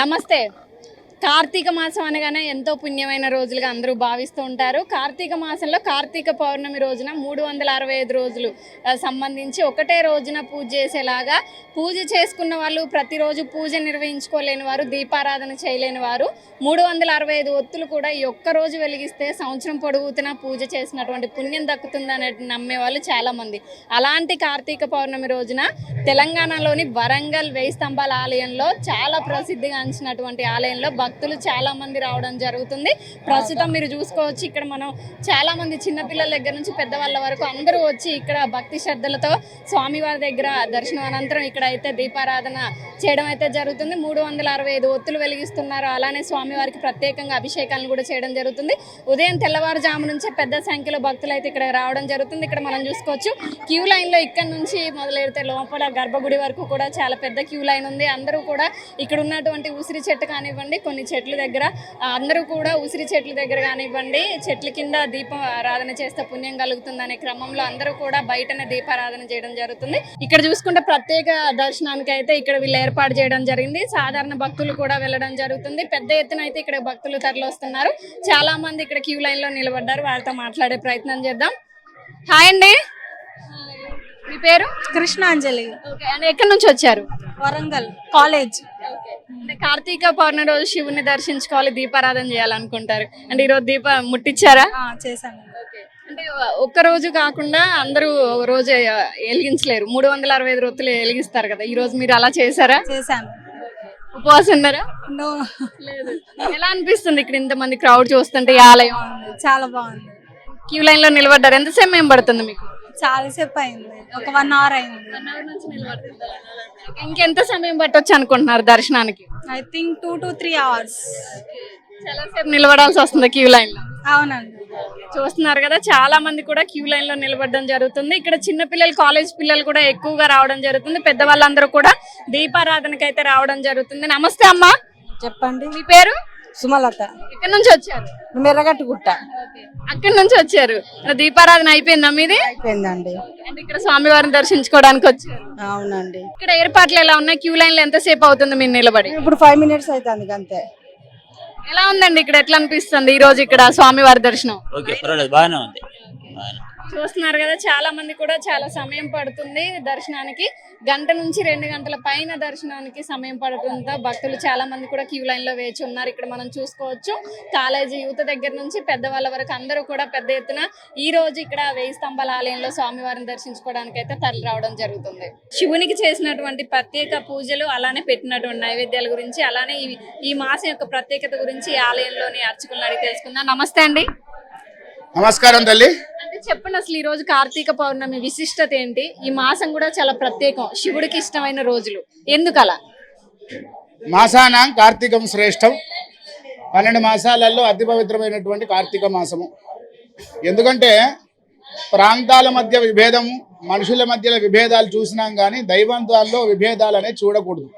నమస్తే. కార్తీక మాసం అనగానే ఎంతో పుణ్యమైన రోజులుగా అందరూ భావిస్తూ ఉంటారు. కార్తీక మాసంలో కార్తీక పౌర్ణమి రోజున మూడు వందల అరవై ఐదు రోజులు సంబంధించి ఒకటే రోజున పూజ చేసేలాగా పూజ చేసుకున్న వాళ్ళు ప్రతిరోజు పూజ నిర్వహించుకోలేని వారు దీపారాధన చేయలేని వారు మూడు వందల అరవై ఐదు ఒత్తులు కూడా ఈ ఒక్క రోజు వెలిగిస్తే సంవత్సరం పొడుగుతున్న పూజ చేసినటువంటి పుణ్యం దక్కుతుందని నమ్మే వాళ్ళు చాలామంది అలాంటి కార్తీక పౌర్ణమి రోజున తెలంగాణలోని వరంగల్ వేయి స్తంభాల ఆలయంలో చాలా ప్రసిద్ధిగాంచినటువంటి ఆలయంలో భక్తులు చాలా మంది రావడం జరుగుతుంది. ప్రస్తుతం మీరు చూసుకోవచ్చు ఇక్కడ మనం చాలా మంది చిన్నపిల్లల దగ్గర నుంచి పెద్దవాళ్ళ వరకు అందరూ వచ్చి ఇక్కడ భక్తి శ్రద్ధలతో స్వామివారి దగ్గర దర్శనం అనంతరం ఇక్కడ అయితే దీపారాధన చేయడం అయితే జరుగుతుంది. మూడు వందల అరవై ఐదు ఒత్తులు వెలిగిస్తున్నారు. అలానే స్వామివారికి ప్రత్యేకంగా అభిషేకాలను కూడా చేయడం జరుగుతుంది. ఉదయం తెల్లవారుజాము నుంచే పెద్ద సంఖ్యలో భక్తులు అయితే ఇక్కడ రావడం జరుగుతుంది. ఇక్కడ మనం చూసుకోవచ్చు క్యూ లైన్లో ఇక్కడ నుంచి మొదలెడితే లోపల గర్భగుడి వరకు కూడా చాలా పెద్ద క్యూ లైన్ ఉంది. అందరూ కూడా ఇక్కడ ఉన్నటువంటి ఉసిరి చెట్టు కానివ్వండి కొన్ని చెట్ల దగ్గర అందరూ కూడా ఉసిరి చెట్ల దగ్గర కానివ్వండి చెట్ల కింద దీపం ఆరాధన చేస్తే పుణ్యం కలుగుతుందనే క్రమంలో అందరూ కూడా బయటనే దీపారాధన చేయడం జరుగుతుంది. ఇక్కడ చూసుకుంటే ప్రత్యేక దర్శనానికి అయితే ఇక్కడ వీళ్ళు ఏర్పాటు చేయడం జరిగింది. సాధారణ భక్తులు కూడా వెళ్ళడం జరుగుతుంది. పెద్ద ఎత్తున అయితే ఇక్కడ భక్తులు తరలి వస్తున్నారు చాలా మంది ఇక్కడ క్యూ లైన్లో నిలబడ్డారు. వారితో మాట్లాడే ప్రయత్నం చేద్దాం. హాయ్ అండి. మీ పేరు? కృష్ణాంజలి. ఎక్కడి నుంచి వచ్చారు? వరంగల్ కాలేజ్. అంటే కార్తీక పౌర్ణమి రోజు శివుని దర్శించుకోవాలి దీపారాధన చేయాలనుకుంటారు. అంటే ఈరోజు దీప ముట్టించారా చేశాను. అంటే ఒక్క రోజు కాకుండా అందరూ రోజు వెలిగించలేరు. మూడు వందల అరవై ఐదు రొత్తులు వెలిగిస్తారు కదా. ఈ రోజు మీరు అలా చేశారా? చేశాను. ఉపవాసం ఉన్నారా? లేదు. ఎలా అనిపిస్తుంది ఇక్కడ ఇంతమంది క్రౌడ్ చూస్తుంటే ఈ ఆలయం? చాలా బాగుంది. క్యూ లైన్లో నిలబడ్డారు. ఎంత సమయం పడుతుంది మీకు? చాలా సేపు అయింది. ఒక వన్ అవర్ అయింది. ఇంకెంత సమయం పట్టొచ్చు అనుకుంటున్నారు దర్శనానికి? I think two to three hours చాలా సేపు నిలబడాల్సి వస్తుంది క్యూ లైన్లో. అవునండి. చూస్తున్నారు కదా చాలా మంది కూడా క్యూ లైన్లో నిలబడడం జరుగుతుంది. ఇక్కడ చిన్న పిల్లలు కాలేజ్ పిల్లలు కూడా ఎక్కువగా రావడం జరుగుతుంది. పెద్దవాళ్ళందరూ కూడా దీపారాధనకి అయితే రావడం జరుగుతుంది. నమస్తే అమ్మా. చెప్పండి. మీ పేరు? సుమలత. ఎక్కడి నుంచి వచ్చారు? మెర్రగట్టుగుట్ట అక్కడి నుంచి వచ్చారు. దీపారాధన అయిపోయిందా మీది? అయిపోయిందండి. అంటే ఇక్కడ స్వామివారిని దర్శించుకోవడానికి వచ్చారు. అవునండి. ఇక్కడ ఏర్పాట్లు ఎలా ఉన్నాయి? క్యూ లైన్లో ఎంతసేపు అవుతుంది మీరు నిలబడి? ఇప్పుడు ఫైవ్ మినిట్స్ అవుతుంది అంతే ఎలా ఉందండి ఇక్కడ? ఎట్లా అనిపిస్తుంది ఈ రోజు ఇక్కడ స్వామివారి దర్శనం? ఓకే పర్వాలేదు. బాగానే ఉంది. చూస్తున్నారు కదా చాలా మంది కూడా చాలా సమయం పడుతుంది దర్శనానికి. గంట నుంచి రెండు గంటల పైన దర్శనానికి సమయం పడుతుందో భక్తులు చాలా మంది కూడా క్యూ లైన్లో వేచి ఉన్నారు. ఇక్కడ మనం చూసుకోవచ్చు కాలేజీ యువత దగ్గర నుంచి పెద్దవాళ్ళ వరకు అందరూ కూడా పెద్ద ఎత్తున ఈ రోజు ఇక్కడ వేయి స్తంభాల ఆలయంలో స్వామివారిని దర్శించుకోవడానికి అయితే తరలి రావడం జరుగుతుంది. శివునికి చేసినటువంటి ప్రత్యేక పూజలు అలానే పెట్టినటువంటి నైవేద్యాల గురించి అలానే ఈ- మాసం యొక్క ప్రత్యేకత గురించి ఈ ఆలయంలోని అర్చకులను అడిగి తెలుసుకుందాం. నమస్తే అండి. నమస్కారం తల్లి. చెప్పండి అసలు ఈ రోజు కార్తీక పౌర్ణమి విశిష్టత ఏంటి? ఈ మాసం కూడా చాలా ప్రత్యేకం. శివుడికి ఇష్టమైన రోజులు. ఎందుకలా? మాసానం కార్తీకం శ్రేష్టం. పన్నెండు మాసాలలో అతి పవిత్రమైనటువంటి కార్తీక మాసము. ఎందుకంటే ప్రాంతాల మధ్య విభేదము మనుషుల మధ్యలో విభేదాలు చూసినాం కానీ దైవంతాల్లో విభేదాలు అనేది చూడకూడదు.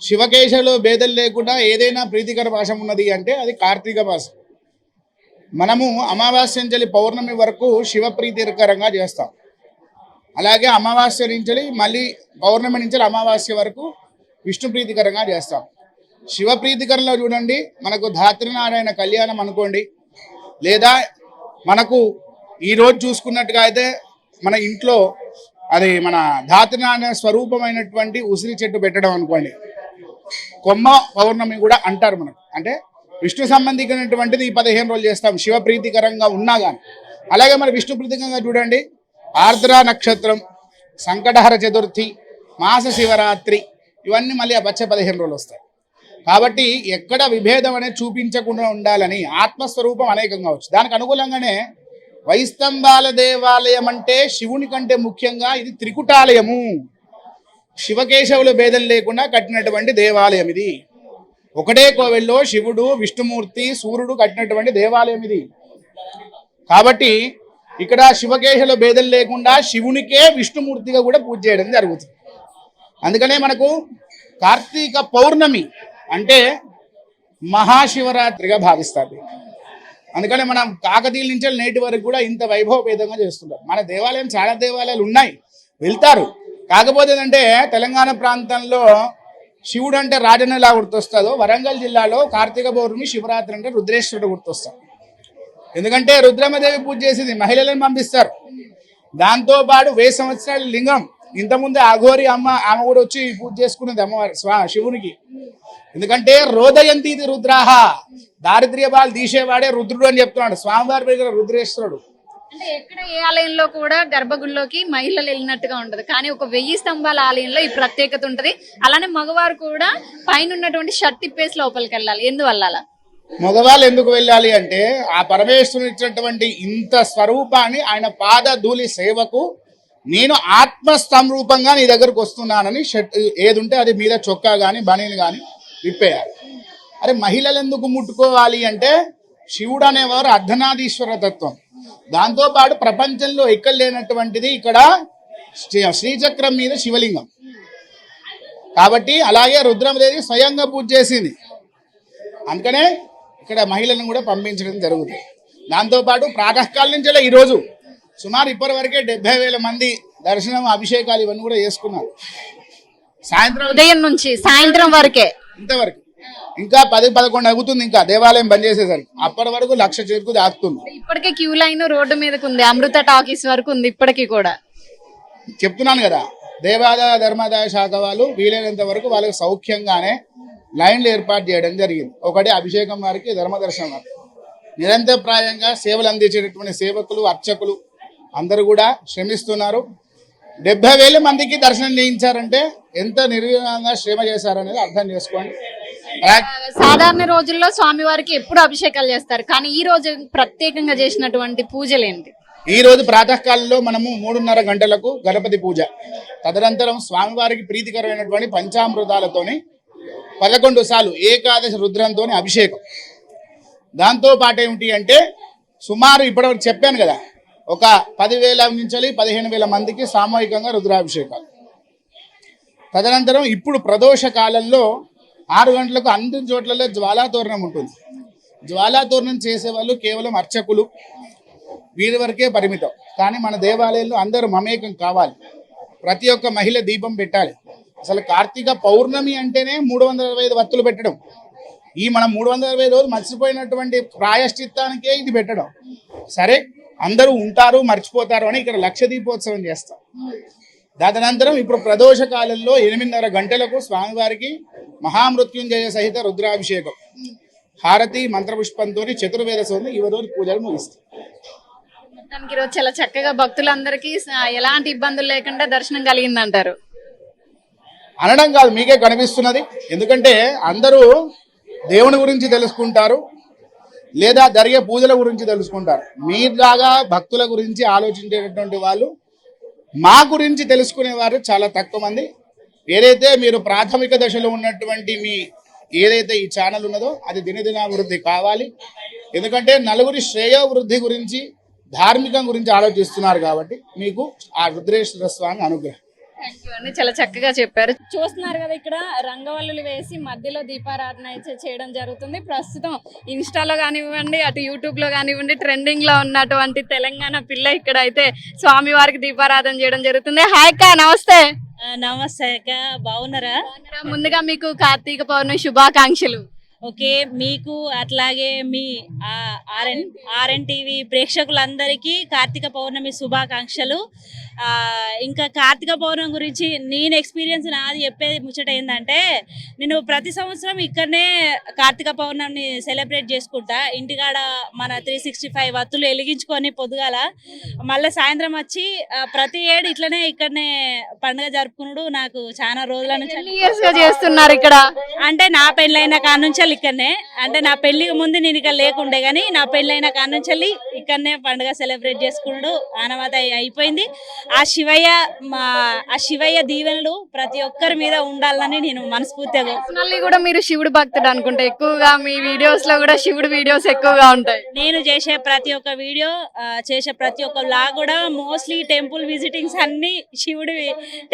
శివకేశలో భేదం లేకుండా ఏదైనా ప్రీతికర మాసం ఉన్నది అంటే అది కార్తీక మాసం. మనము అమావాస్యంజలి పౌర్ణమి వరకు శివ ప్రీతికరంగా చేస్తాం. అలాగే అమావాస్య నుంచి మళ్ళీ పౌర్ణమి నుంచి అమావాస్య వరకు విష్ణు ప్రీతికరంగా చేస్తాం. శివప్రీతికరంలో చూడండి మనకు ధాత్రినారాయణ కళ్యాణం అనుకోండి లేదా మనకు ఈరోజు చూసుకున్నట్టుగా అయితే మన ఇంట్లో అది మన ధాత్రినారాయణ స్వరూపమైనటువంటి ఉసిరి చెట్టు పెట్టడం అనుకోండి. కొమ్మ పౌర్ణమి కూడా అంటారు మనకు. అంటే విష్ణు సంబంధించినటువంటిది ఈ పదిహేను రోజులు చేస్తాం. శివ ప్రీతికరంగా ఉన్నా కానీ అలాగే మరి విష్ణు ప్రీతికరంగా చూడండి. ఆర్ద్ర నక్షత్రం సంకటహర చతుర్థి మాస శివరాత్రి ఇవన్నీ మళ్ళీ ఆ వచ్చే పదిహేను రోజులు వస్తాయి. కాబట్టి ఎక్కడ విభేదం అనేది చూపించకుండా ఉండాలని ఆత్మస్వరూపం అనేకంగా వచ్చు దానికి అనుకూలంగానే వైస్తంభాల దేవాలయం అంటే శివుని కంటే ముఖ్యంగా ఇది త్రికుటాలయము. శివకేశవుల భేదం లేకుండా కట్టినటువంటి దేవాలయం ఇది. ఒకటే కోవెల్లో శివుడు విష్ణుమూర్తి సూర్యుడు కట్టినటువంటి దేవాలయం ఇది. కాబట్టి ఇక్కడ శివకేశల భేదం లేకుండా శివునికే విష్ణుమూర్తిగా కూడా పూజ చేయడం జరుగుతుంది. అందుకనే మనకు కార్తీక పౌర్ణమి అంటే మహాశివరాత్రిగా భావిస్తారు. అందుకనే మనం కాకతీయుల నుంచి నేటి వరకు కూడా ఇంత వైభవపేతంగా చేస్తుంటారు. మన దేవాలయం చాలా దేవాలయాలు ఉన్నాయి వెళ్తారు. కాకపోతే ఏంటంటే తెలంగాణ ప్రాంతంలో శివుడు అంటే రాజన్న ఎలా గుర్తొస్తుందో వరంగల్ జిల్లాలో కార్తీక పౌర్ణమి శివరాత్రి అంటే రుద్రేశ్వరుడు గుర్తొస్తాడు. ఎందుకంటే రుద్రమదేవి పూజ చేసింది మహిళలను పంపిస్తారు. దాంతో పాటు వెయ్యి సంవత్సరాల లింగం. ఇంతకుముందే అఘోరి అమ్మ ఆమె కూడా వచ్చి పూజ చేసుకున్నది అమ్మవారి స్వా శివునికి. ఎందుకంటే రోదయంతి ఇది రుద్రాహ దారిద్ర్య బాలు తీసేవాడే రుద్రుడు అని చెప్తున్నాడు. స్వామివారి దగ్గర రుద్రేశ్వరుడు. అంటే ఎక్కడ ఏ ఆలయంలో కూడా గర్భగుడిలోకి మహిళలు వెళ్ళినట్టుగా ఉండదు. కానీ ఒక వెయ్యి స్తంభాల ఆలయంలో ఈ ప్రత్యేకత ఉంటది. అలానే మగవారు కూడా పైన ఉన్నటువంటి షర్ట్ తిప్పేసి లోపలికి వెళ్ళాలి. ఎందువల్ల అలా? మగవాళ్ళు ఎందుకు వెళ్ళాలి అంటే ఆ పరమేశ్వరుని ఇచ్చినటువంటి ఇంత స్వరూపాన్ని ఆయన పాద ధూళి సేవకు నేను ఆత్మస్తంరూపంగా నీ దగ్గరకు వస్తున్నానని షర్ట్ ఏది ఉంటే అది మీద చొక్కా కానీ బనీలు కానీ విప్పేయాలి. అరే మహిళలు ఎందుకు ముట్టుకోవాలి అంటే శివుడు అనేవారు అర్ధనాదీశ్వర తత్వం. దాంతోపాటు ప్రపంచంలో ఎక్కడ లేనటువంటిది ఇక్కడ శ్రీ- శ్రీచక్రం మీద శివలింగం. కాబట్టి అలాగే రుద్రమదేవి స్వయంగా పూజ చేసింది. అందుకనే ఇక్కడ మహిళలను కూడా పంపించడం జరుగుతుంది. దాంతోపాటు ప్రాతకాలం నుంచి ఈరోజు సుమారు ఇప్పటి వరకే డెబ్బై వేల మంది దర్శనం అభిషేకాలు ఇవన్నీ కూడా చేసుకున్నారు. సాయంత్రం ఉదయం నుంచి సాయంత్రం వరకే. ఇంతవరకు. ఇంకా పది పదకొండు అవుతుంది ఇంకా దేవాలయం బంద్ చేసేసరికి. అప్పటి వరకు లక్ష చేరుకు దాక్కుతుంది ఇప్పటికే క్యూ లైన్ రోడ్డు మీదకి ఉంది. అమృత టాకీస్ వరకు ఉంది ఇప్పటికీ కూడా. చెప్తున్నాను కదా దేవాదాయ ధర్మాదాయ శాఖ వాళ్ళు వీలైనంత వరకు వాళ్ళకి సౌఖ్యంగానే లైన్లు ఏర్పాటు చేయడం జరిగింది. ఒకటి అభిషేకం వారికి ధర్మదర్శనం వారికి. నిరంతరప్రాయంగా సేవలు అందించేటటువంటి సేవకులు అర్చకులు అందరూ కూడా శ్రమిస్తున్నారు. డెబ్బై వేల మందికి దర్శనం చేయించారంటే ఎంత నిర్విఘ్నంగా శ్రమ చేశారనేది అర్థం చేసుకోండి. సాధారణ రోజుల్లో స్వామివారికి ఎప్పుడు అభిషేకాలు చేస్తారు? కానీ ఈ రోజు ప్రత్యేకంగా చేసినటువంటి పూజలు ఏంటి? ఈ రోజు ప్రాతకాలంలో మనము మూడున్నర గంటలకు గణపతి పూజ. తదనంతరం స్వామివారికి ప్రీతికరమైనటువంటి పంచామృతాలతోని పదకొండు సార్లు ఏకాదశి రుద్రంతో అభిషేకం. దాంతో పాటు ఏమిటి అంటే సుమారు ఇప్పటివరకు చెప్పాను కదా ఒక పదివేల నుంచి పదిహేను వేల మందికి సామూహికంగా రుద్రాభిషేకాలు. తదనంతరం ఇప్పుడు ప్రదోష కాలంలో ఆరు గంటలకు అన్ని చోట్లలో జ్వాలాతోరణం ఉంటుంది. జ్వాలాతోరణం చేసేవాళ్ళు కేవలం అర్చకులు వీరి వరకే పరిమితం. కానీ మన దేవాలయంలో అందరూ మమేకం కావాలి. ప్రతి ఒక్క మహిళ దీపం పెట్టాలి. అసలు కార్తీక పౌర్ణమి అంటేనే మూడు వందల అరవై ఐదు వత్తులు పెట్టడం. ఈ మనం మూడు వందల అరవై రోజులు మర్చిపోయినటువంటి ప్రాయశ్చిత్తానికే ఇది పెట్టడం. సరే అందరూ ఉంటారు మర్చిపోతారు అని ఇక్కడ లక్ష దీపోత్సవం చేస్తాం. తదనంతరం ఇప్పుడు ప్రదోష కాలంలో ఎనిమిదిన్నర గంటలకు స్వామివారికి మహామృత్యుంజయ సహిత రుద్రాభిషేకం. హారతి మంత్రపుష్పంతో చతుర్వేద సోదరి ఈ రోజు పూజలు ముగిస్తాం. మొత్తానికి ఈరోజు చాలా చక్కగా భక్తులందరికీ ఎలాంటి ఇబ్బందులు లేకుండా దర్శనం కలిగిందంటారు? అనడం కాదు మీకే కనిపిస్తున్నది. ఎందుకంటే అందరూ దేవుని గురించి తెలుసుకుంటారు లేదా జరిగే పూజల గురించి తెలుసుకుంటారు. మీలాగా భక్తుల గురించి ఆలోచించేటటువంటి వాళ్ళు మా గురించి తెలుసుకునేవారు చాలా తక్కువ మంది. ఏదైతే మీరు ప్రాథమిక దశలో ఉన్నటువంటి మీ ఏదైతే ఈ ఛానల్ ఉన్నదో అది దినదినాభివృద్ధి కావాలి. ఎందుకంటే నలుగురి శ్రేయోభివృద్ధి గురించి ధార్మికం గురించి ఆలోచిస్తున్నారు కాబట్టి మీకు ఆ రుద్రేశ్వర స్వామి అనుగ్రహం. అండి. చాలా చక్కగా చెప్పారు. చూస్తున్నారు కదా ఇక్కడ రంగవల్లులు వేసి మధ్యలో దీపారాధన అయితే చేయడం జరుగుతుంది. ప్రస్తుతం ఇన్స్టాలో కానివ్వండి అటు యూట్యూబ్లో కానివ్వండి ట్రెండింగ్లో ఉన్నటువంటి తెలంగాణ పిల్ల ఇక్కడ అయితే స్వామివారికి దీపారాధన చేయడం జరుగుతుంది. హాయ్ అక్క నమస్తే. నమస్తే అక్క. బాగున్నారా? ముందుగా మీకు కార్తీక పౌర్ణమి శుభాకాంక్షలు. ఓకే మీకు అట్లాగే మీ ఆర్ఎన్ ఆర్ఎన్ టీవీ ప్రేక్షకులందరికీ కార్తీక పౌర్ణమి శుభాకాంక్షలు. ఇంకా కార్తీక పౌర్ణమి గురించి నేను ఎక్స్పీరియన్స్ నాది చెప్పేది ముచ్చట ఏంటంటే నేను ప్రతి సంవత్సరం ఇక్కడనే కార్తీక పౌర్ణమిని సెలబ్రేట్ చేసుకుంటా. ఇంటికాడ మన త్రీ సిక్స్టీ ఫైవ్ వత్తులు వెలిగించుకొని పొద్దుగాల మళ్ళీ సాయంత్రం వచ్చి ప్రతి ఏడు ఇట్లనే ఇక్కడనే పండుగ జరుపుకున్నాడు నాకు చాలా రోజుల నుంచి చేస్తున్నారు ఇక్కడ? అంటే నా పెళ్ళైన కాడ నుంచి ఇక్కడనే. అంటే నా పెళ్ళికి ముందు నేను ఇక్కడ లేకుండే కానీ నా పెళ్ళైన కాడ నుంచి ఇక్కడనే పండుగ సెలబ్రేట్ చేసుకున్నాడు ఆనవాత అయిపోయింది. ఆ శివయ్య మా ఆ శివయ్య దీవెనలు ప్రతి ఒక్కరి మీద ఉండాలని నేను మనస్ఫూర్తిగా పర్సనల్లీ కూడా మీరు శివుడు భక్తుడు అనుకుంటే. ఎక్కువగా మీ వీడియోస్లో కూడా శివుడు వీడియోస్ ఎక్కువగా ఉంటాయి. నేను చేసే ప్రతి ఒక్క వీడియో చేసే ప్రతి ఒక్క లాగ్ కూడా మోస్ట్లీ టెంపుల్ విజిటింగ్స్ అన్ని శివుడి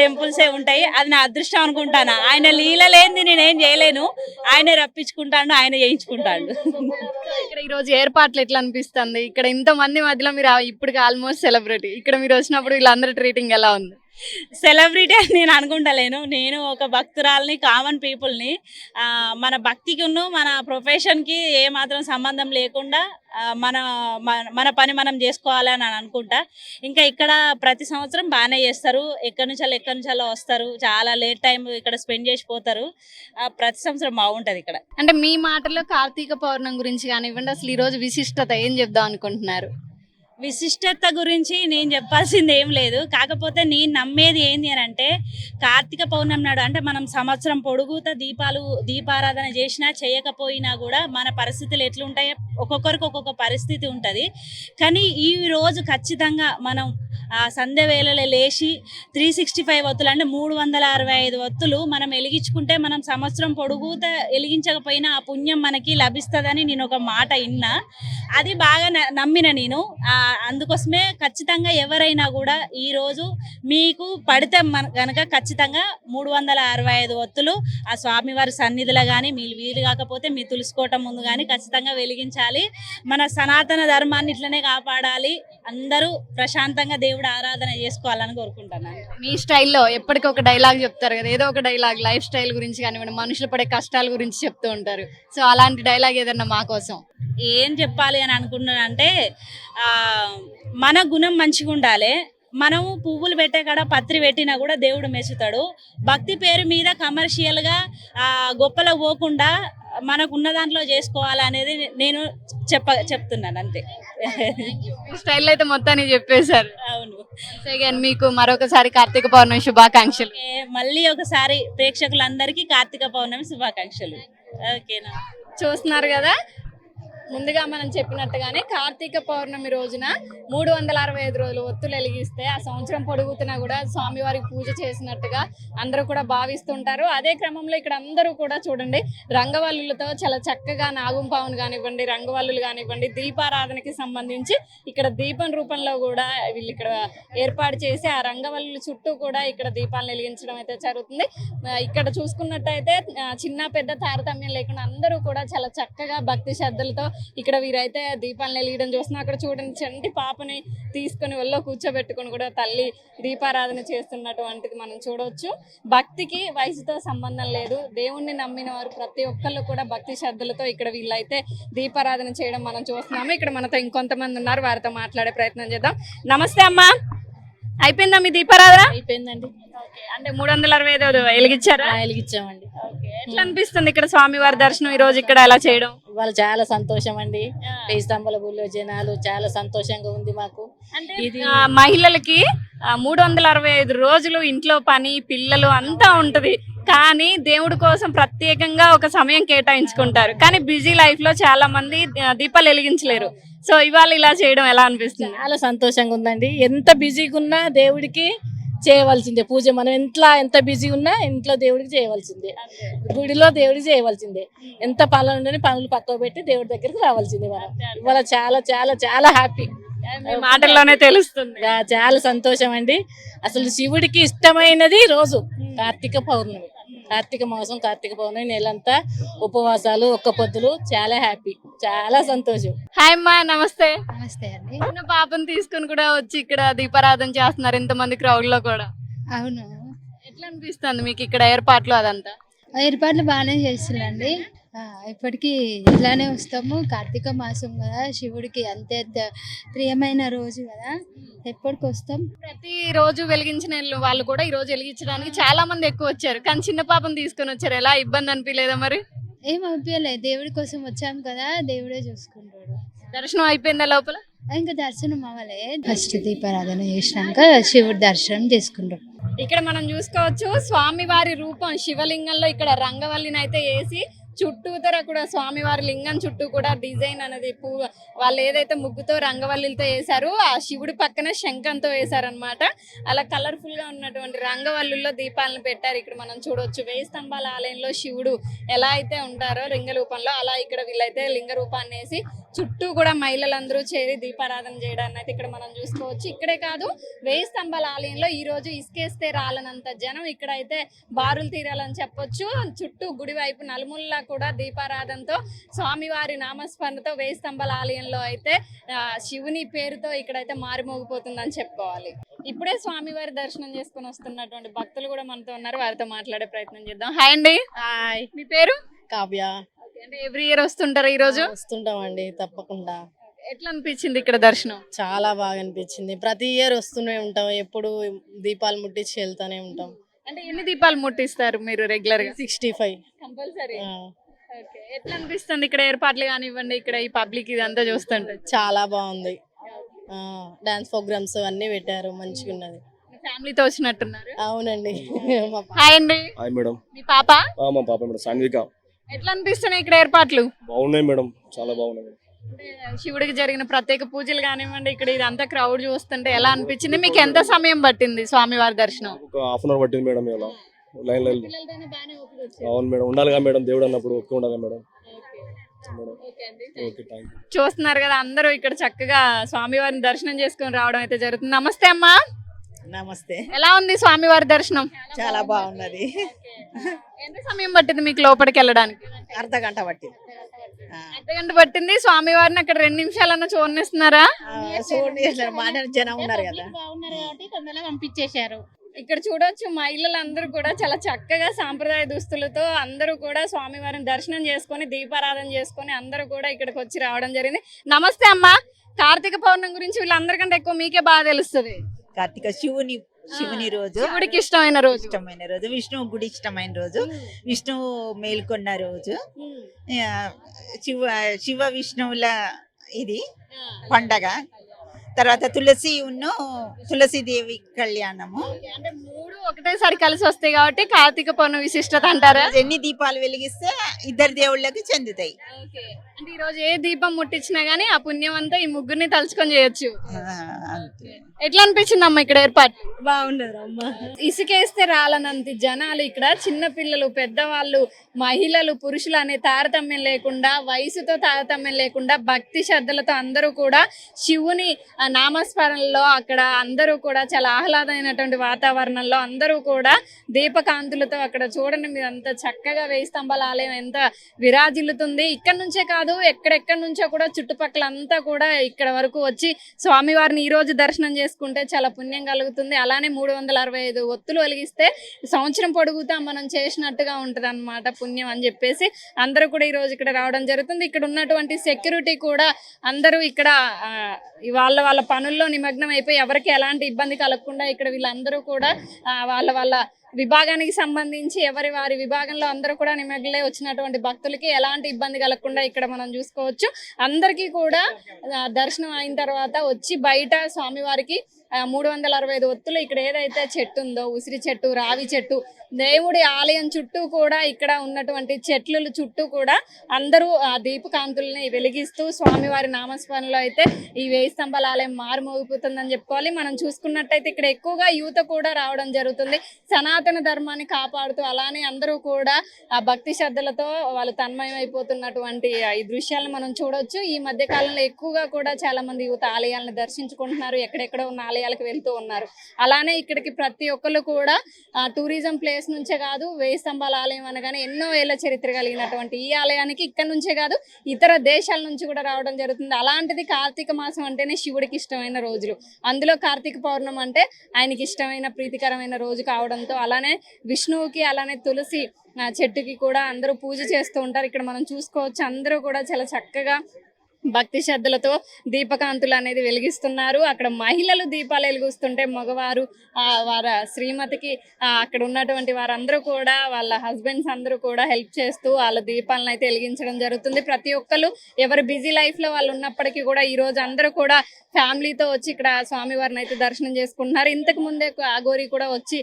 టెంపుల్సే ఉంటాయి. అది నా అదృష్టం అనుకుంటాను. ఆయన లీల లేనిది నేనేం చేయలేను. ఆయనే రప్పించుకుంటాడు ఆయన చేయించుకుంటాడు. ఇక్కడ ఈ రోజు ఏర్పాట్లు ఎట్లా అనిపిస్తుంది? ఇక్కడ ఇంత మంది మధ్యలో మీరు ఇప్పుడు ఆల్మోస్ట్ సెలబ్రిటీ ఇక్కడ మీరు వచ్చినప్పుడు వీళ్ళందరూ ట్రీటింగ్ ఎలా ఉంది? సెలబ్రిటీ అని నేను అనుకుంటలేను. నేను ఒక భక్తురాల్ని కామన్ పీపుల్ని మన భక్తికి ఉన్ను మన ప్రొఫెషన్కి ఏ మాత్రం సంబంధం లేకుండా మన మన- పని మనం చేసుకోవాలని అని అనుకుంటా. ఇంకా ఇక్కడ ప్రతి సంవత్సరం బాగానే చేస్తారు. ఎక్కడి నుంచి ఎక్కడి నుంచి వస్తారు. చాలా లేట్ టైం ఇక్కడ స్పెండ్ చేసిపోతారు ప్రతి సంవత్సరం బాగుంటది ఇక్కడ. అంటే మీ మాటలో కార్తీక పౌర్ణమి గురించి కానివ్వండి అసలు ఈ రోజు విశిష్టత ఏం చెప్దాం అనుకుంటున్నారు? విశిష్టత గురించి నేను చెప్పాల్సింది ఏం లేదు. కాకపోతే నేను నమ్మేది ఏంది అని అంటే కార్తీక పౌర్ణమి నాడు అంటే మనం సంవత్సరం పొడుగుత దీపాలు దీపారాధన చేసినా చేయకపోయినా కూడా మన పరిస్థితులు ఎట్లుంటాయో ఒక్కొక్కరికి ఒక్కొక్క పరిస్థితి ఉంటుంది. కానీ ఈ రోజు ఖచ్చితంగా మనం సంధ్య వేళలో లేచి త్రీ సిక్స్టీ ఫైవ్ వత్తులు అంటే మూడు వందల అరవై ఐదు వత్తులు మనం వెలిగించుకుంటే మనం సంవత్సరం పొడుగుతా వెలిగించకపోయినా ఆ పుణ్యం మనకి లభిస్తుందని నేను ఒక మాట విన్నా అది బాగా నమ్మిన నేను. అందుకోసమే ఖచ్చితంగా ఎవరైనా కూడా ఈ రోజు మీకు పడితే మన కనుక ఖచ్చితంగా మూడు వందల అరవై ఐదు ఒత్తులు ఆ స్వామివారి సన్నిధిలో కానీ మీ వీలు కాకపోతే మీ తులుసుకోవటం ముందు కానీ ఖచ్చితంగా వెలిగించాలి. మన సనాతన ధర్మాన్ని ఇట్లనే కాపాడాలి. అందరూ ప్రశాంతంగా దేవుడు ఆరాధన చేసుకోవాలని కోరుకుంటున్నాను మీ స్టైల్లో ఎప్పటికీ ఒక డైలాగ్ చెప్తారు కదా ఏదో ఒక డైలాగ్ లైఫ్ స్టైల్ గురించి కానివ్వండి మనుషులు పడే కష్టాల గురించి చెప్తూ ఉంటారు. సో అలాంటి డైలాగ్ ఏదన్నా మా కోసం? ఏం చెప్పాలి అని అనుకున్నానంటే ఆ, మన గుణం మంచిగా ఉండాలి మనము పువ్వులు పెట్టే కాడ పత్రి పెట్టినా కూడా దేవుడు మెచ్చుతాడు. భక్తి పేరు మీద కమర్షియల్గా గొప్పలో పోకుండా మనకు ఉన్న దాంట్లో చేసుకోవాలనేది నేను చెప్ప చెప్తున్నాను అంతే. స్టైల్ అయితే మొత్తాన్ని చెప్పేశారు. అవును. అగైన్ మీకు మరొకసారి కార్తీక పౌర్ణమి శుభాకాంక్షలు. మళ్ళీ ఒకసారి ప్రేక్షకులందరికీ కార్తీక పౌర్ణమి శుభాకాంక్షలు. ఓకేనా? చూస్తున్నారు కదా? ముందుగా మనం చెప్పినట్టుగానే కార్తీక పౌర్ణమి రోజున మూడు వందల అరవై ఐదు రోజులు ఒత్తులు వెలిగిస్తే ఆ సంవత్సరం పొడుగుతున్నా కూడా స్వామివారికి పూజ చేసినట్టుగా అందరూ కూడా భావిస్తుంటారు. అదే క్రమంలో ఇక్కడ అందరూ కూడా చూడండి రంగవల్లులతో చాలా చక్కగా నాగుంపావును కానివ్వండి రంగవల్లులు కానివ్వండి దీపారాధనకి సంబంధించి ఇక్కడ దీపం రూపంలో కూడా వీళ్ళు ఇక్కడ ఏర్పాటు చేసి ఆ రంగవల్లుల చుట్టూ కూడా ఇక్కడ దీపాలను వెలిగించడం అయితే జరుగుతుంది. ఇక్కడ చూసుకున్నట్టయితే చిన్న పెద్ద తారతమ్యం లేకుండా అందరూ కూడా చాలా చక్కగా భక్తి శ్రద్ధలతో ఇక్కడ వీరైతే దీపాలను వెలిగడం చూస్తున్నాం. అక్కడ చూడండి చంటి పాపని తీసుకొని ఒళ్ళో కూర్చోబెట్టుకొని కూడా తల్లి దీపారాధన చేస్తున్నటువంటిది మనం చూడవచ్చు భక్తికి వయసుతో సంబంధం లేదు. దేవుణ్ణి నమ్మిన వారు ప్రతి ఒక్కళ్ళు కూడా భక్తి శ్రద్ధలతో ఇక్కడ వీళ్ళైతే దీపారాధన చేయడం మనం చూస్తున్నాము. ఇక్కడ మనతో ఇంకొంతమంది ఉన్నారు. వారితో మాట్లాడే ప్రయత్నం చేద్దాం. నమస్తే అమ్మా. అయిపోయిందా మీ దీపారాధన? అయిపోయిందండి. అంటే మూడు వందల అరవై ఐదు వెలిగించారా వెలిగించామండి. ఎట్లా అనిపిస్తుంది ఇక్కడ స్వామివారి దర్శనం ఈ రోజు ఇక్కడ ఎలా చేయడం? వాళ్ళు చాలా సంతోషం అండి వెయ్యి స్తంభాల గుళ్ళో జనాలు చాలా సంతోషంగా ఉంది మాకు. అంటే ఇది- మహిళలకి మూడు వందల అరవై ఐదు రోజులు ఇంట్లో పని పిల్లలు అంతా ఉంటది. కానీ దేవుడి కోసం ప్రత్యేకంగా ఒక సమయం కేటాయించుకుంటారు. కానీ బిజీ లైఫ్లో చాలా మంది దీపాలు వెలిగించలేరు. సో ఇవాళ ఇలా చేయడం ఎలా అనిపిస్తుంది? చాలా సంతోషంగా ఉందండి. ఎంత బిజీగా ఉన్నా దేవుడికి చేయవలసిందే. పూజ మనం ఇంట్లో ఎంత బిజీ ఉన్నా ఇంట్లో దేవుడికి చేయవలసిందే. గుడిలో దేవుడికి చేయవలసిందే. ఎంత పనులు ఉండని పనులు పక్కకు పెట్టి దేవుడి దగ్గరికి రావాల్సిందే మనం. ఇవాళ చాలా చాలా చాలా హ్యాపీ మాటల్లోనే తెలుస్తుంది. చాలా సంతోషం అండి. అసలు శివుడికి ఇష్టమైనది రోజు కార్తీక పౌర్ణమి. కార్తీక మాసం కార్తీక పౌర్ణమి నెలంతా ఉపవాసాలు ఒక్క పొద్దులు. చాలా హ్యాపీ చాలా సంతోషం. హాయ్ అమ్మా నమస్తే. నమస్తే అండి. చిన్న పాపను తీసుకొని కూడా వచ్చి ఇక్కడ దీపారాధన చేస్తున్నారు ఇంతమంది క్రౌడ్లో కూడా. అవును. ఎట్లా అనిపిస్తుంది మీకు ఇక్కడ ఏర్పాట్లు అదంతా? ఏర్పాట్లు బాగానే చేస్తున్నాండి ఇప్పటికీ ఇట్లానే వస్తాము. కార్తీక మాసం కదా శివుడికి అంత్యంత ప్రియమైన రోజు కదా. ఎప్పటికి వస్తాం ప్రతి రోజు వెలిగించిన వాళ్ళు కూడా ఈ రోజు వెలిగించడానికి చాలా మంది ఎక్కువ వచ్చారు. కానీ చిన్న పాపను తీసుకొని వచ్చారు. ఎలా? ఇబ్బంది అనిపించలేదా మరి? ఏం అనిపించలేదు దేవుడి కోసం వచ్చాం కదా దేవుడే చూసుకుంటాడు. దర్శనం అయిపోయిందా లోపల? ఇంకా దర్శనం అవ్వలే. ఫస్ట్ దీపారాధన చేసినాక శివుడి దర్శనం చేసుకుంటాం. ఇక్కడ మనం చూసుకోవచ్చు స్వామివారి రూపం శివలింగంలో ఇక్కడ రంగవల్లిని అయితే వేసి చుట్టూతర కూడా స్వామివారి లింగం చుట్టూ కూడా డిజైన్ అనేది పూ వాళ్ళు ఏదైతే ముగ్గుతో రంగవల్లితో వేశారో ఆ శివుడి పక్కన శంఖంతో వేశారనమాట అలా కలర్ఫుల్గా ఉన్నటువంటి రంగవల్లుల్లో దీపాలను పెట్టారు. ఇక్కడ మనం చూడొచ్చు వేయి స్తంభాల ఆలయంలో శివుడు ఎలా అయితే ఉంటారో లింగ రూపంలో అలా ఇక్కడ వీళ్ళైతే లింగ రూపాన్ని వేసి చుట్టూ కూడా మహిళలందరూ చేరి దీపారాధన చేయడాన్ని అయితే ఇక్కడ మనం చూసుకోవచ్చు. ఇక్కడే కాదు వేయి స్తంభాల ఆలయంలో ఈ రోజు ఇసుకేస్తే రాలనంత జనం ఇక్కడైతే బారులు తీరాలని చెప్పొచ్చు. చుట్టూ గుడి వైపు నలుమూలలా కూడా దీపారాధనతో స్వామివారి నామస్మరణతో వేయి స్తంభాల ఆలయంలో అయితే శివుని పేరుతో ఇక్కడైతే మారిమోగిపోతుందని చెప్పుకోవాలి. ఇప్పుడే స్వామివారి దర్శనం చేసుకుని వస్తున్నటువంటి భక్తులు కూడా మనతో ఉన్నారు. వారితో మాట్లాడే ప్రయత్నం చేద్దాం. హాయ్ అండి. హాయ్. మీ పేరు? కావ్య. ఎవ్రీ ఇయర్ వస్తుంటారు ఈ రోజు? వస్తుంటామండి తప్పకుండా. ఎట్లా అనిపించింది ఇక్కడ దర్శనం? చాలా బాగా అనిపించింది. ప్రతి ఇయర్ వస్తూనే ఉంటాం. ఎప్పుడు దీపాలు ముట్టించి వెళ్తానే ఉంటాం. అంటే ఎన్ని దీపాలు ముట్టిస్తారు మీరు రెగ్యులర్గా సిక్స్టీ ఫైవ్. కంపల్సరీ. ఎట్లా అనిపిస్తుంది ఇక్కడ ఏర్పాట్లు కానివ్వండి ఇక్కడ ఈ పబ్లిక్ ఇదంతా చూస్తుంటే? చాలా బాగుంది. డాన్స్ ప్రోగ్రామ్స్ అన్ని పెట్టారు మంచిగా ఉన్నది ఫ్యామిలీతో వచ్చినట్టున్నారు? అవునండి. హాయ్ అండి. Hi madam. మీ పాప? ఆ, మా పాప మేడం సాన్విక. ఎట్లా అనిపిస్తున్నాయి ఇక్కడ ఏర్పాట్లు? బాగున్నాయి మేడం చాలా బాగున్నాయి. శివుడికి జరిగిన ప్రత్యేక పూజలు కానివ్వండి ఇక్కడ ఇదంతా క్రౌడ్ చూస్తుంటే ఎలా అనిపించింది? మీకు ఎంత సమయం పట్టింది స్వామివారి దర్శనం? ఒక హాఫ్ అన్ అవర్ పట్టింది మేడం ఇలా. Line line. అవును మేడం. ఉండాలిగా మేడం దేవుడు అన్నప్పుడు ఒక్క ఉండాలి మేడం. చూస్తున్నారు కదా అందరూ ఇక్కడ చక్కగా స్వామివారిని దర్శనం చేసుకొని రావడం అయితే జరుగుతుంది. నమస్తే అమ్మా. నమస్తే. ఎలా ఉంది స్వామివారి దర్శనం? చాలా బాగున్నది. ఎంత సమయం పట్టింది మీకు లోపలికి వెళ్ళడానికి? అర్ధ గంట పట్టింది. అర్ధగంట పట్టింది. స్వామివారిని అక్కడ రెండు నిమిషాలన్నా చూడనిస్తున్నారా? చూడండి మానే జనం ఉన్నారు కదా. బాగున్నారు కాబట్టి తొందరగా పంపించేశారు. ఇక్కడ చూడొచ్చు మహిళలందరూ కూడా చాలా చక్కగా సాంప్రదాయ దుస్తులతో అందరూ కూడా స్వామివారిని దర్శనం చేసుకొని దీపారాధన చేసుకొని అందరూ కూడా ఇక్కడికి వచ్చి రావడం జరిగింది. నమస్తే అమ్మా. కార్తీక పౌర్ణమి గురించి వీళ్ళందరికంటే ఎక్కువ మీకే బాగా తెలుస్తుంది. కార్తీక శివుని శివుని రోజు. శివుడికి ఇష్టమైన రోజు. ఇష్టమైన రోజు. విష్ణువు గుడి ఇష్టమైన రోజు. విష్ణువు మేల్కొన్న రోజు. శివ శివ విష్ణువుల ఇది పండగ. తర్వాత తులసి ఉన్ను తులసీదేవి కళ్యాణము. అంటే మూడు ఒకటేసారి కలిసి వస్తాయి కాబట్టి కార్తీక పౌర్ణమి విశిష్టత అంటారా? ఎన్ని దీపాలు వెలిగిస్తే ఇద్దరు దేవుళ్ళకి చెందుతాయి. అంటే ఈ రోజు ఏ దీపం ముట్టించినా గానీ ఆ పుణ్యం అంతా ఈ ముగ్గురిని తలుచుకొని చేయొచ్చు. ఎట్లా అనిపించింది అమ్మ ఇక్కడ ఏర్పాటు? బాగుండదు అమ్మ ఇసుకేస్తే రాలనంత జనాలు ఇక్కడ చిన్న పిల్లలు పెద్దవాళ్ళు మహిళలు పురుషులు అనే తారతమ్యం లేకుండా వయసుతో తారతమ్యం లేకుండా భక్తి శ్రద్ధలతో అందరూ కూడా శివుని నామస్మరణలో అక్కడ అందరూ కూడా చాలా ఆహ్లాదమైనటువంటి వాతావరణంలో అందరూ కూడా దీపకాంతులతో అక్కడ చూడండి మీరు అంత చక్కగా వేయి స్తంభాల ఆలయం ఎంత విరాజిల్లుతుంది. ఇక్కడ నుంచే కాదు ఎక్కడెక్కడి నుంచో కూడా చుట్టుపక్కల అంతా కూడా ఇక్కడ వరకు వచ్చి స్వామివారిని ఈ రోజు దర్శనం చేసుకుంటే చాలా పుణ్యం కలుగుతుంది. అలానే మూడు వందల అరవై ఐదు ఒత్తులు వెలిగిస్తే సంవత్సరం పొడుగుతా మనం చేసినట్టుగా ఉంటుంది అనమాట పుణ్యం అని చెప్పేసి అందరూ కూడా ఈ రోజు ఇక్కడ రావడం జరుగుతుంది. ఇక్కడ ఉన్నటువంటి సెక్యూరిటీ కూడా అందరూ ఇక్కడ వాళ్ళ వాళ్ళ పనుల్లో నిమగ్నం అయిపోయి ఎవరికి ఎలాంటి ఇబ్బంది కలగకుండా ఇక్కడ వీళ్ళందరూ కూడా వాళ్ళ వాళ్ళ విభాగానికి సంబంధించి ఎవరి వారి విభాగంలో అందరూ కూడా నిమగ్లే వచ్చినటువంటి భక్తులకి ఎలాంటి ఇబ్బంది కలగకుండా ఇక్కడ మనం చూసుకోవచ్చు. అందరికీ కూడా దర్శనం అయిన తర్వాత వచ్చి బయట స్వామివారికి మూడు వందల అరవై ఐదు ఒత్తులు ఇక్కడ ఏదైతే చెట్టు ఉందో ఉసిరి చెట్టు రావి చెట్టు దేవుడి ఆలయం చుట్టూ కూడా ఇక్కడ ఉన్నటువంటి చెట్లు చుట్టూ కూడా అందరూ ఆ దీపకాంతుల్ని వెలిగిస్తూ స్వామివారి నామస్మరణలో అయితే ఈ వేయి స్తంభాల ఆలయం మారుమోగిపోతుందని చెప్పుకోవాలి. మనం చూసుకున్నట్టయితే ఇక్కడ ఎక్కువగా యువత కూడా రావడం జరుగుతుంది. సనాతన ధర్మాన్ని కాపాడుతూ అలానే అందరూ కూడా ఆ భక్తి శ్రద్ధలతో వాళ్ళు తన్మయమైపోతున్నటువంటి ఈ దృశ్యాలను మనం చూడొచ్చు. ఈ మధ్య కాలంలో ఎక్కువగా కూడా చాలా మంది యువత ఆలయాలను దర్శించుకుంటున్నారు. ఎక్కడెక్కడ ఉన్న ఆలయాలకు వెళ్తూ ఉన్నారు. అలానే ఇక్కడికి ప్రతి ఒక్కరు కూడా టూరిజం ప్లేస్ నుంచే కాదు వేయి స్తంభాల ఆలయం అనగానే ఎన్నో ఏళ్ళ చరిత్ర కలిగినటువంటి ఈ ఆలయానికి ఇక్కడ నుంచే కాదు ఇతర దేశాల నుంచి కూడా రావడం జరుగుతుంది. అలాంటిది కార్తీక మాసం అంటేనే శివుడికి ఇష్టమైన రోజులు. అందులో కార్తీక పౌర్ణమి అంటే ఆయనకి ఇష్టమైన ప్రీతికరమైన రోజు కావడంతో అలానే విష్ణువుకి అలానే తులసి చెట్టుకి కూడా అందరూ పూజ చేస్తూ ఉంటారు. ఇక్కడ మనం చూసుకోవచ్చు అందరూ కూడా చాలా చక్కగా భక్తి శ్రద్ధలతో దీపకాంతులు అనేది వెలిగిస్తున్నారు. అక్కడ మహిళలు దీపాలు వెలిగిస్తుంటే మగవారు ఆ, వారి శ్రీమతికి అక్కడ ఉన్నటువంటి వారందరూ కూడా వాళ్ళ హస్బెండ్స్ అందరూ కూడా హెల్ప్ చేస్తూ వాళ్ళ దీపాలను అయితే వెలిగించడం జరుగుతుంది. ప్రతి ఒక్కరు ఎవరి బిజీ లైఫ్లో వాళ్ళు ఉన్నప్పటికీ కూడా ఈ రోజు అందరూ కూడా ఫ్యామిలీతో వచ్చి ఇక్కడ స్వామివారిని అయితే దర్శనం చేసుకుంటున్నారు. ఇంతకు ముందే అగోరి కూడా వచ్చి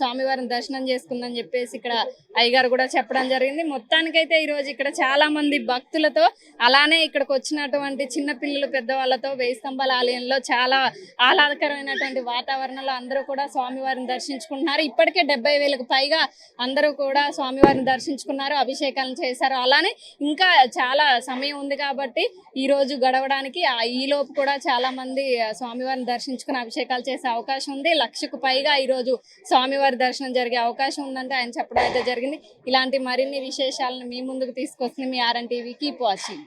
స్వామివారిని దర్శనం చేసుకుందని చెప్పేసి ఇక్కడ అయ్యగారు కూడా చెప్పడం జరిగింది. మొత్తానికైతే ఈ రోజు ఇక్కడ చాలా మంది భక్తులతో అలానే ఇక్కడికి వచ్చినటువంటి చిన్నపిల్లలు పెద్దవాళ్ళతో వేయి స్తంభాల ఆలయంలో చాలా ఆహ్లాదకరమైనటువంటి వాతావరణంలో అందరూ కూడా స్వామివారిని దర్శించుకుంటున్నారు. ఇప్పటికే డెబ్బై వేలకు పైగా అందరూ కూడా స్వామివారిని దర్శించుకున్నారు అభిషేకాలను చేశారు. అలానే ఇంకా చాలా సమయం ఉంది కాబట్టి ఈ రోజు గడవడానికి ఈలోపు ఈ లోపు కూడా చాలా మంది స్వామివారిని దర్శించుకుని అభిషేకాలు చేసే అవకాశం ఉంది. లక్షకు పైగా ఈ రోజు స్వామివారి దర్శనం జరిగే అవకాశం ఉందంటే ఆయన చెప్పడం అయితే జరిగింది. ఇలాంటి మరిన్ని విశేషాలను మీ ముందుకు తీసుకొస్తుంది మీ ఆర్ఎన్ టీవీకి. Keep watching.